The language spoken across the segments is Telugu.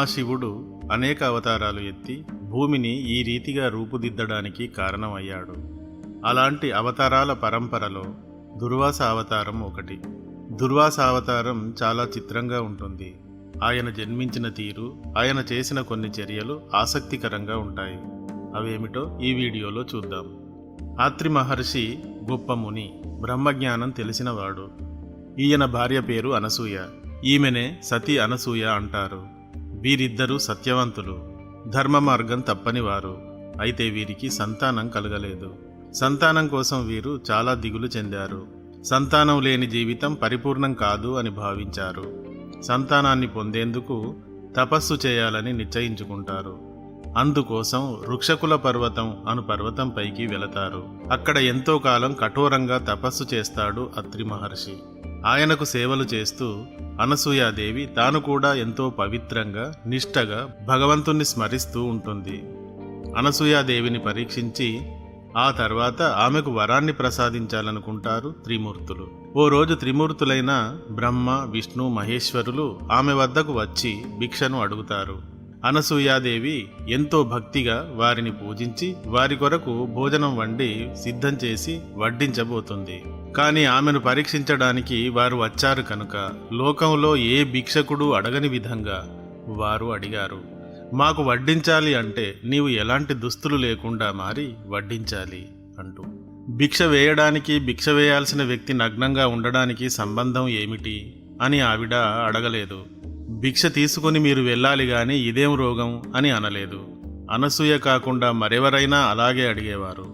ఆ శివుడు అనేక అవతారాలు ఎత్తి భూమిని ఈ రీతిగా రూపుదిద్దడానికి కారణమయ్యాడు. అలాంటి అవతారాల పరంపరలో దుర్వాస అవతారం ఒకటి. దుర్వాస అవతారం చాలా చిత్రంగా ఉంటుంది. ఆయన జన్మించిన తీరు ఆయన చేసిన కొన్ని చర్యలు ఆసక్తికరంగా ఉంటాయి. అవేమిటో ఈ వీడియోలో చూద్దాం. ఆత్రి మహర్షి గొప్ప ముని బ్రహ్మజ్ఞానం తెలిసినవాడు. ఈయన భార్య పేరు అనసూయ. ఈమెనే సతీ అనసూయ అంటారు. వీరిద్దరూ సత్యవంతులు. ధర్మ మార్గం తప్పనివారు అయితే వీరికి సంతానం కలగలేదు. సంతానం కోసం వీరు చాలా దిగులు చెందారు. సంతానం లేని జీవితం పరిపూర్ణం కాదు అని భావించారు. సంతానాన్ని పొందేందుకు తపస్సు చేయాలని నిశ్చయించుకుంటారు. అందుకోసం వృక్షకుల పర్వతం అను పర్వతం పైకి వెళతారు. అక్కడ ఎంతో కాలం కఠోరంగా తపస్సు చేస్తాడు అత్రి మహర్షి. ఆయనకు సేవలు చేస్తూ అనసూయాదేవి తాను కూడా ఎంతో పవిత్రంగా నిష్టగా భగవంతుణ్ణి స్మరిస్తూ ఉంటుంది. అనసూయాదేవిని పరీక్షించి ఆ తర్వాత ఆమెకు వరాన్ని ప్రసాదించాలనుకుంటారు త్రిమూర్తులు. ఓ రోజు త్రిమూర్తులైన బ్రహ్మ విష్ణు మహేశ్వరులు ఆమె వద్దకు వచ్చి భిక్షను అడుగుతారు. అనసూయాదేవి ఎంతో భక్తిగా వారిని పూజించి వారి కొరకు భోజనం వండి సిద్ధం చేసి వడ్డించబోతుంది. కానీ ఆమెను పరీక్షించడానికి వారు వచ్చారు కనుక లోకంలో ఏ భిక్షకుడు అడగని విధంగా వారు అడిగారు. మాకు వడ్డించాలి అంటే నీవు ఎలాంటి దుస్తులు లేకుండా మారి వడ్డించాలి అంటూ. భిక్ష వేయడానికి భిక్ష వేయాల్సిన వ్యక్తి నగ్నంగా ఉండడానికి సంబంధం ఏమిటి? అని ఆవిడ అడగలేదు. భిక్ష తీసుకుని మీరు వెళ్ళాలి గాని ఇదేం రోగం అని అనలేదు. అనసూయ కాకుండా మరెవరైనా అలాగే అడిగేవారు.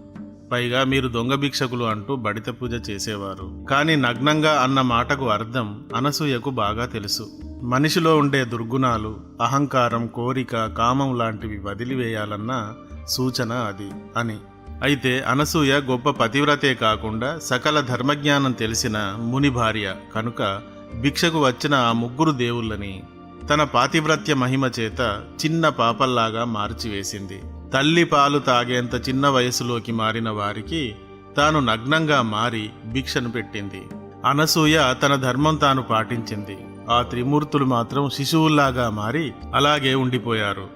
పైగా మీరు దొంగ భిక్షకులు అంటూ బడిత పూజ చేసేవారు. కానీ నగ్నంగా అన్న మాటకు అర్థం అనసూయకు బాగా తెలుసు. మనిషిలో ఉండే దుర్గుణాలు అహంకారం కోరిక కామం లాంటివి వదిలివేయాలన్న సూచన అది అని. అయితే అనసూయ గొప్ప పతివ్రతే కాకుండా సకల ధర్మజ్ఞానం తెలిసిన ముని భార్య కనుక భిక్షకు వచ్చిన ఆ ముగ్గురు దేవుళ్ళని తన పాతివ్రత్య మహిమ చేత చిన్న పాపల్లాగా మార్చివేసింది. తల్లి పాలు తాగేంత చిన్న వయసులోకి మారిన వారికి తాను నగ్నంగా మారి భిక్షను పెట్టింది. అనసూయ తన ధర్మం తాను పాటించింది. ఆ త్రిమూర్తులు మాత్రం శిశువుల్లాగా మారి అలాగే ఉండిపోయారు.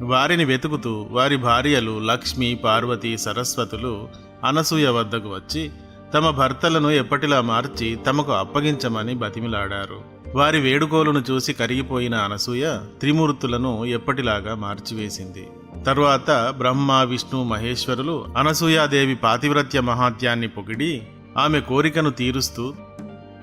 వారిని వెతుకుతూ వారి భార్యలు లక్ష్మి పార్వతి సరస్వతులు అనసూయ వద్దకు వచ్చి తమ భర్తలను ఎప్పటిలా మార్చి తమకు అప్పగించమని బతిమిలాడారు. వారి వేడుకోలను చూసి కరిగిపోయిన అనసూయ త్రిమూర్తులను ఎప్పటిలాగా మార్చివేసింది. తరువాత బ్రహ్మ విష్ణు మహేశ్వరులు అనసూయాదేవి పాతివ్రత్య మహాత్యాన్ని పొగిడి ఆమె కోరికను తీరుస్తూ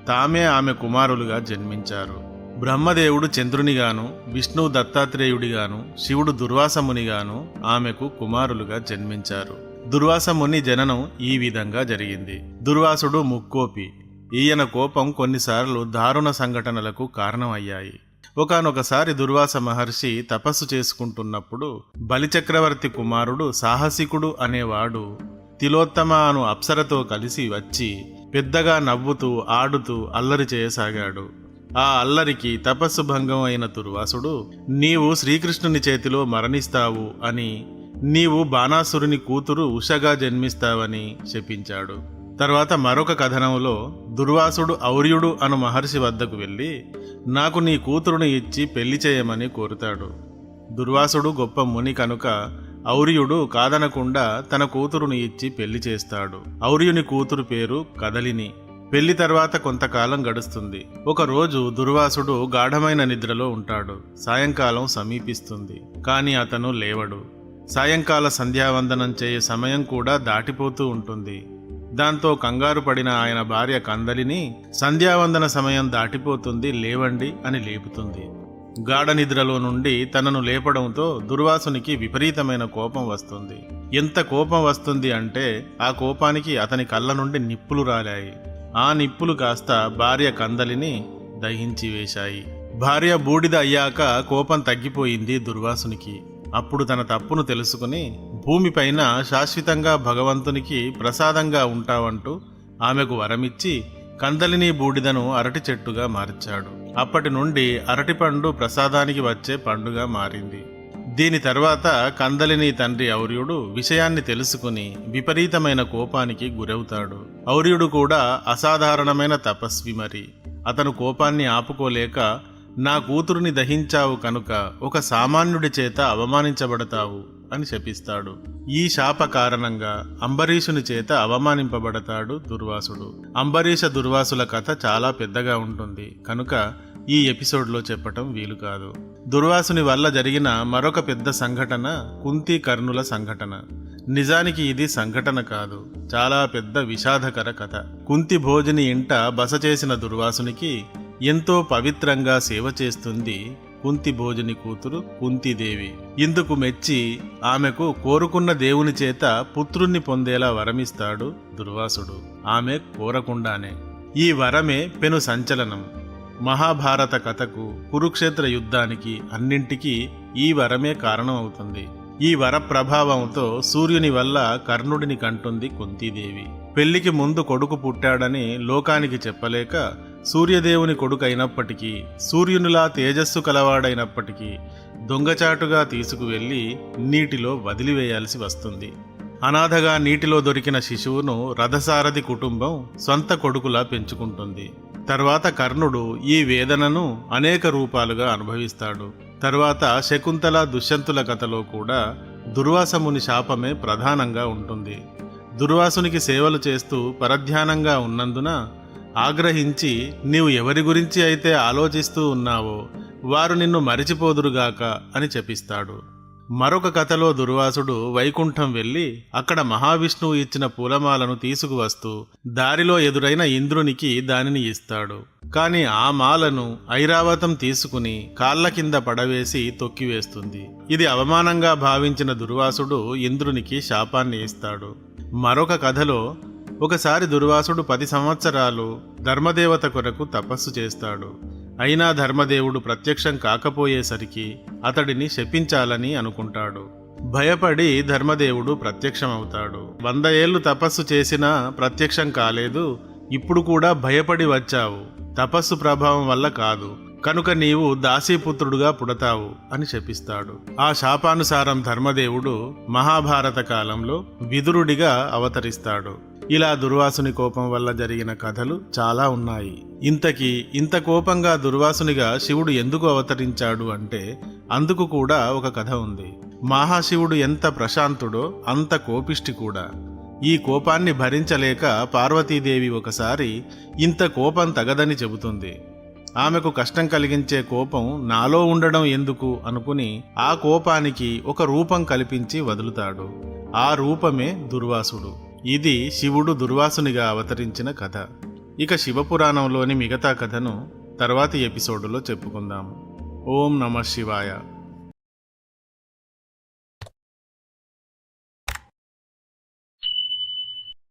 తామే ఆమె కుమారులుగా జన్మించారు. బ్రహ్మదేవుడు చంద్రునిగాను విష్ణువు దత్తాత్రేయుడిగాను శివుడు దుర్వాసమునిగాను ఆమెకు కుమారులుగా జన్మించారు. దుర్వాసముని జననం ఈ విధంగా జరిగింది. దుర్వాసుడు ముక్కోపి. ఈయన కోపం కొన్నిసార్లు దారుణ సంఘటనలకు కారణమయ్యాయి. ఒకనొకసారి దుర్వాస మహర్షి తపస్సు చేసుకుంటున్నప్పుడు బలిచక్రవర్తి కుమారుడు సాహసికుడు అనేవాడు తిలోత్తమ అను అప్సరతో కలిసి వచ్చి పెద్దగా నవ్వుతూ ఆడుతూ అల్లరి చేయసాగాడు. ఆ అల్లరికి తపస్సు భంగం అయిన దుర్వాసుడు నీవు శ్రీకృష్ణుని చేతిలో మరణిస్తావు అని నీవు బాణాసురుని కూతురు ఉషగా జన్మిస్తావని శపించాడు తర్వాత మరొక కథనంలో దుర్వాసుడు ఔర్యుడు అను మహర్షి వద్దకు వెళ్ళి నాకు నీ కూతురుని ఇచ్చి పెళ్ళి చేయమని కోరుతాడు. దుర్వాసుడు గొప్ప ముని కనుక ఔర్యుడు కాదనకుండా తన కూతురుని ఇచ్చి పెళ్ళి చేస్తాడు. ఔర్యుని కూతురు పేరు కదలిని. పెళ్ళి తర్వాత కొంతకాలం గడుస్తుంది. ఒక రోజు దుర్వాసుడు గాఢమైన నిద్రలో ఉంటాడు. సాయంకాలం సమీపిస్తుంది. కానీ అతను లేవడు. సాయంకాల సంధ్యావందనం చేయే సమయం కూడా దాటిపోతూ ఉంటుంది. దాంతో కంగారు పడిన ఆయన భార్య కందలిని సంధ్యావందన సమయం దాటిపోతుంది లేవండి అని లేపుతుంది. గాఢ నిద్రలో నుండి తనను లేపడంతో దుర్వాసునికి విపరీతమైన కోపం వస్తుంది. ఎంత కోపం వస్తుంది అంటే ఆ కోపానికి అతని కళ్ళ నుండి నిప్పులు రాలాయి. ఆ నిప్పులు కాస్త భార్య కందలిని దహించి వేశాయి. భార్య బూడిద అయ్యాక కోపం తగ్గిపోయింది దుర్వాసునికి. అప్పుడు తన తప్పును తెలుసుకుని భూమిపైన శాశ్వతంగా భగవంతునికి ప్రసాదంగా ఉంటావంటూ ఆమెకు వరమిచ్చి కందలిని బూడిదను అరటి చెట్టుగా మార్చాడు. అప్పటి నుండి అరటిపండు ప్రసాదానికి వచ్చే పండుగ మారింది. దీని తర్వాత కందలిని తండ్రి ఔర్యుడు విషయాన్ని తెలుసుకుని విపరీతమైన కోపానికి గురవుతాడు. ఔర్యుడు కూడా అసాధారణమైన తపస్వి మరి. అతను కోపాన్ని ఆపుకోలేక నా కూతురుని దహించావు కనుక ఒక సామాన్యుడి చేత అవమానించబడతావు అని శపిస్తాడు. ఈ శాప కారణంగా అంబరీషుని చేత అవమానింపబడతాడు దుర్వాసుడు. అంబరీష దుర్వాసుల కథ చాలా పెద్దగా ఉంటుంది. కనుక ఈ ఎపిసోడ్లో చెప్పటం వీలు కాదు. దుర్వాసుని వల్ల జరిగిన మరొక పెద్ద సంఘటన కుంతి కర్ణుల సంఘటన. నిజానికి ఇది సంఘటన కాదు. చాలా పెద్ద విషాదకర కథ. కుంతి భోజని ఇంట బస చేసిన దుర్వాసునికి ఎంతో పవిత్రంగా సేవ చేస్తుంది కుంతి భోజని కూతురు కుంతిదేవి. ఇందుకు మెచ్చి ఆమెకు కోరుకున్న దేవుని చేత పుత్రుణ్ణి పొందేలా వరమిస్తాడు దుర్వాసుడు. ఆమె కోరకుండానే. ఈ వరమే పెను సంచలనం. మహాభారత కథకు కురుక్షేత్ర యుద్ధానికి అన్నింటికీ ఈ వరమే కారణం అవుతుంది ఈ వర ప్రభావంతో సూర్యుని వల్ల కర్ణుడిని కంటుంది కుంతీదేవి. పెళ్ళికి ముందు కొడుకు పుట్టాడని లోకానికి చెప్పలేక సూర్యదేవుని కొడుకు అయినప్పటికీ సూర్యునిలా తేజస్సు కలవాడైనప్పటికీ దొంగచాటుగా తీసుకువెళ్ళి నీటిలో వదిలివేయాల్సి వస్తుంది. అనాథగా నీటిలో దొరికిన శిశువును రథసారథి కుటుంబం సొంత కొడుకులా పెంచుకుంటుంది. తర్వాత కర్ణుడు ఈ వేదనను అనేక రూపాలుగా అనుభవిస్తాడు. తర్వాత శకుంతల దుష్యంతుల కథలో కూడా దుర్వాసముని శాపమే ప్రధానంగా ఉంటుంది. దుర్వాసునికి సేవలు చేస్తూ పరధ్యానంగా ఉన్నందున ఆగ్రహించి నీవు ఎవరి గురించి అయితే ఆలోచిస్తూ ఉన్నావో వారు నిన్ను మరిచిపోదురుగాక అని చెప్పిస్తాడు. మరొక కథలో దుర్వాసుడు వైకుంఠం వెళ్ళి అక్కడ మహావిష్ణువు ఇచ్చిన పూలమాలను తీసుకువస్తూ దారిలో ఎదురైన ఇంద్రునికి దానిని ఇస్తాడు. కాని ఆ మాలను ఐరావతం తీసుకుని కాళ్ళ కింద పడవేసి తొక్కివేస్తుంది. ఇది అవమానంగా భావించిన దుర్వాసుడు ఇంద్రునికి శాపాన్ని ఇస్తాడు. మరొక కథలో ఒకసారి దుర్వాసుడు పది సంవత్సరాలు ధర్మదేవత కొరకు తపస్సు చేస్తాడు. అయినా ధర్మదేవుడు ప్రత్యక్షం కాకపోయేసరికి అతడిని శపించాలని అనుకుంటాడు. భయపడి ధర్మదేవుడు ప్రత్యక్షమవుతాడు. వంద ఏళ్ళు తపస్సు చేసినా ప్రత్యక్షం కాలేదు. ఇప్పుడు కూడా భయపడి వచ్చావు. తపస్సు ప్రభావం వల్ల కాదు. కనుక నీవు దాసీపుత్రుడుగా పుడతావు అని శపిస్తాడు ఆ శాపానుసారం ధర్మదేవుడు మహాభారత కాలంలో విదురుడిగా అవతరిస్తాడు. ఇలా దుర్వాసుని కోపం వల్ల జరిగిన కథలు చాలా ఉన్నాయి. ఇంతకీ ఇంత కోపంగా దుర్వాసునిగా శివుడు ఎందుకు అవతరించాడు అంటే అందుకు కూడా ఒక కథ ఉంది. మహాశివుడు ఎంత ప్రశాంతుడో అంత కోపిష్టి కూడా. ఈ కోపాన్ని భరించలేక పార్వతీదేవి ఒకసారి ఇంత కోపం తగదని చెబుతుంది. ఆమెకు కష్టం కలిగించే కోపం నాలో ఉండడం ఎందుకు అనుకుని ఆ కోపానికి ఒక రూపం కల్పించి వదులుతాడు. ఆ రూపమే దుర్వాసుడు. ఇది శివుడు దుర్వాసునిగా అవతరించిన కథ. ఇక శివపురాణంలోని మిగతా కథను తర్వాతి ఎపిసోడులో చెప్పుకుందాం. ఓం నమ శివాయ.